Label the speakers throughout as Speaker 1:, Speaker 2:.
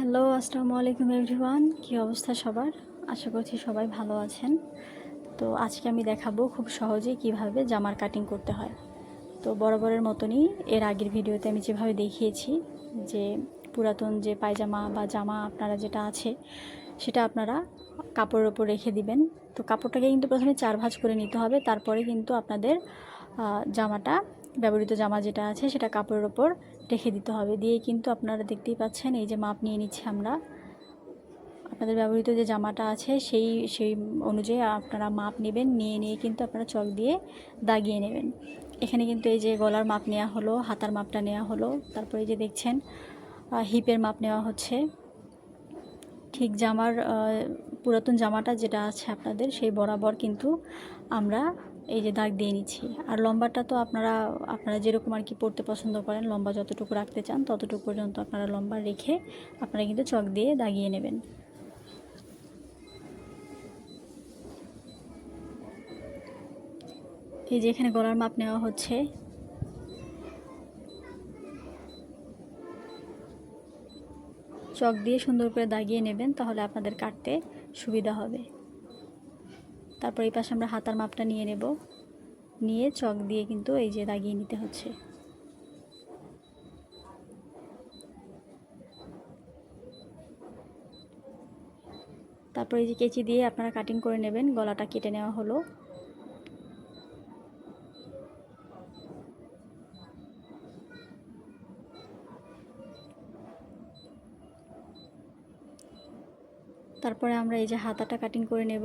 Speaker 1: Hello, আসসালামু আলাইকুম everyone. কী অবস্থা সবার? আশা করছি সবাই ভালো আছেন। তো আজকে আমি দেখাবো খুব সহজেই কীভাবে জামার কাটিং করতে হয়। তো বরাবরের মতনই এর আগের ভিডিওতে আমি যেভাবে দেখিয়েছি যে পুরাতন যে পায়জামা বা জামা আপনারা যেটা আছে, সেটা আপনারা কাপড়ের ওপর রেখে দিবেন। তো কাপড়টাকে কিন্তু প্রথমে চার ভাঁজ করে নিতে হবে, তারপরে কিন্তু আপনাদের জামাটা ব্যবহৃত জামা যেটা আছে সেটা কাপড়ের ওপর রেখে দিতে হবে। দিয়ে কিন্তু আপনারা দেখতেই পাচ্ছেন, এই যে মাপ নিয়ে নিচ্ছি আমরা। আপনাদের ব্যবহৃত যে জামাটা আছে সেই সেই অনুযায়ী আপনারা মাপ নেবেন, নিয়ে নিয়ে কিন্তু আপনারা চক দিয়ে দাগিয়ে নেবেন। এখানে কিন্তু এই যে গলার মাপ নেওয়া হলো, হাতার মাপটা নেওয়া হলো, তারপরে যে দেখছেন হিপের মাপ নেওয়া হচ্ছে। ঠিক জামার পুরাতন জামাটা যেটা আছে আপনাদের, সেই বরাবর কিন্তু আমরা এই যে দাগ দিয়ে নিচ্ছি। আর লম্বাটা তো আপনারা আপনারা যেরকম আর কি পড়তে পছন্দ করেন, লম্বা যতটুকু রাখতে চান, ততটুকু পর্যন্ত আপনারা লম্বা রেখে আপনারা কিন্তু চক দিয়ে দাগিয়ে নেবেন। এই যে এখানে গলার মাপ নেওয়া হচ্ছে। চক দিয়ে সুন্দর করে দাগিয়ে নেবেন, তাহলে আপনাদের কাটতে সুবিধা হবে। তারপর এই পাশে আমরা হাতার মাপটা নিয়ে নেব। নিয়ে চক দিয়ে কিন্তু এই যে দাগিয়ে নিতে হচ্ছে। তারপর এই যে কেচি দিয়ে আপনারা কাটিং করে নেবেন, গলাটা কেটে নেওয়া হলো। তারপরে আমরা এই যে হাতাটা কাটিং করে নেব।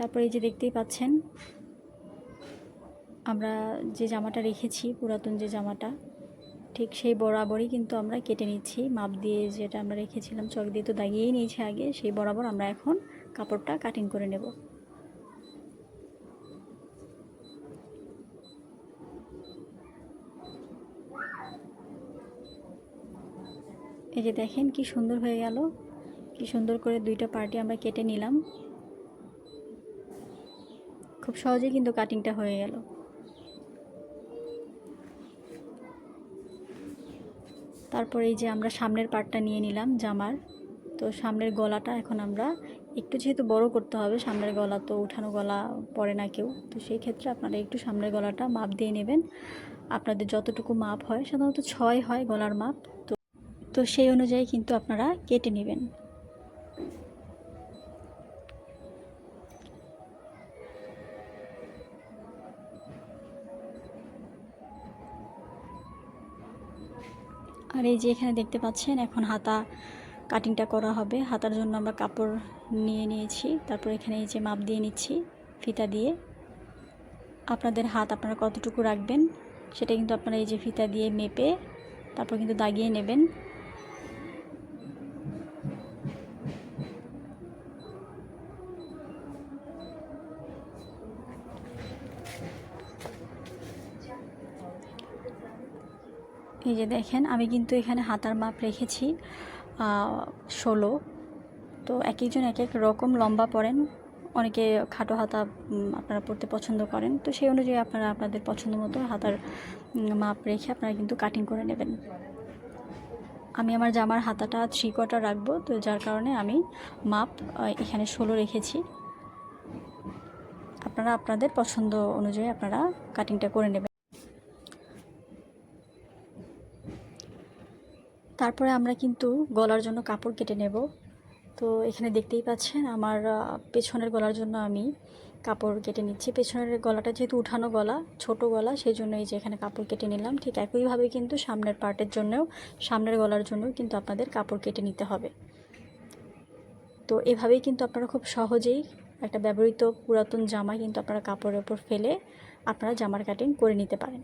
Speaker 1: তারপরে এই যে দেখতেই পাচ্ছেন, আমরা যে জামাটা রেখেছি, পুরাতন যে জামাটা, ঠিক সেই বরাবরই কিন্তু আমরা কেটে নিচ্ছি। মাপ দিয়ে যেটা আমরা রেখেছিলাম, চক দিয়ে তো দাগিয়েই নিয়েছি আগে, সেই বরাবর আমরা এখন কাপড়টা কাটিং করে নেব। এই যে দেখেন কি সুন্দর হয়ে গেল, কি সুন্দর করে দুইটা পার্টি আমরা কেটে নিলাম। খুব সহজে কিন্তু কাটিংটা হয়ে গেল। তারপর এই যে আমরা সামনের পার্টটা নিয়ে নিলাম জামার। তো সামনের গলাটা এখন আমরা একটু যেহেতু বড় করতে হবে, সামনের গলা তো উঠানো গলা পরে না কেউ। তো সেই ক্ষেত্রে আপনারা একটু সামনের গলাটা মাপ দিয়ে নেবেন। আপনাদের যতটুকু মাপ হয়, সাধারণত ছয় হয় গলার মাপ। তো তো সেই অনুযায়ী কিন্তু আপনারা কেটে নেবেন। আর এই যে এখানে দেখতে পাচ্ছেন, এখন হাতা কাটিংটা করা হবে। হাতার জন্য আমরা কাপড় নিয়ে নিয়েছি। তারপর এখানে এই যে মাপ দিয়ে নিচ্ছি, ফিতা দিয়ে। আপনাদের হাত আপনারা কতটুকু রাখবেন, সেটা কিন্তু আপনারা এই যে ফিতা দিয়ে মেপে তারপর কিন্তু দাগিয়ে নেবেন। এই যে দেখেন, আমি কিন্তু এখানে হাতার মাপ রেখেছি ষোলো। তো এক একজন এক এক রকম লম্বা পরেন। অনেকে খাটো হাতা আপনারা পরতে পছন্দ করেন। তো সেই অনুযায়ী আপনারা আপনাদের পছন্দ মতো হাতার মাপ রেখে আপনারা কিন্তু কাটিং করে নেবেন। আমি আমার জামার হাতাটা থ্রি কোয়ার্টার রাখব, তো যার কারণে আমি মাপ এখানে ষোলো রেখেছি। আপনারা আপনাদের পছন্দ অনুযায়ী আপনারা কাটিংটা করে নেবেন। তারপরে আমরা কিন্তু গলার জন্য কাপড় কেটে নেব। তো এখানে দেখতেই পাচ্ছেন আমার পেছনের গলার জন্য আমি কাপড় কেটে নিচ্ছি। পেছনের গলাটা যেহেতু উঠানো গলা, ছোট গলা, সেই জন্য এই যে এখানে কাপড় কেটে নিলাম। ঠিক একইভাবে কিন্তু সামনের পার্টের জন্যও, সামনের গলার জন্যও কিন্তু আপনাদের কাপড় কেটে নিতে হবে। তো এভাবেই কিন্তু আপনারা খুব সহজেই একটা ব্যবহৃত পুরাতন জামা কিন্তু আপনারা কাপড়ের ওপর ফেলে আপনারা জামার কাটিং করে নিতে পারেন।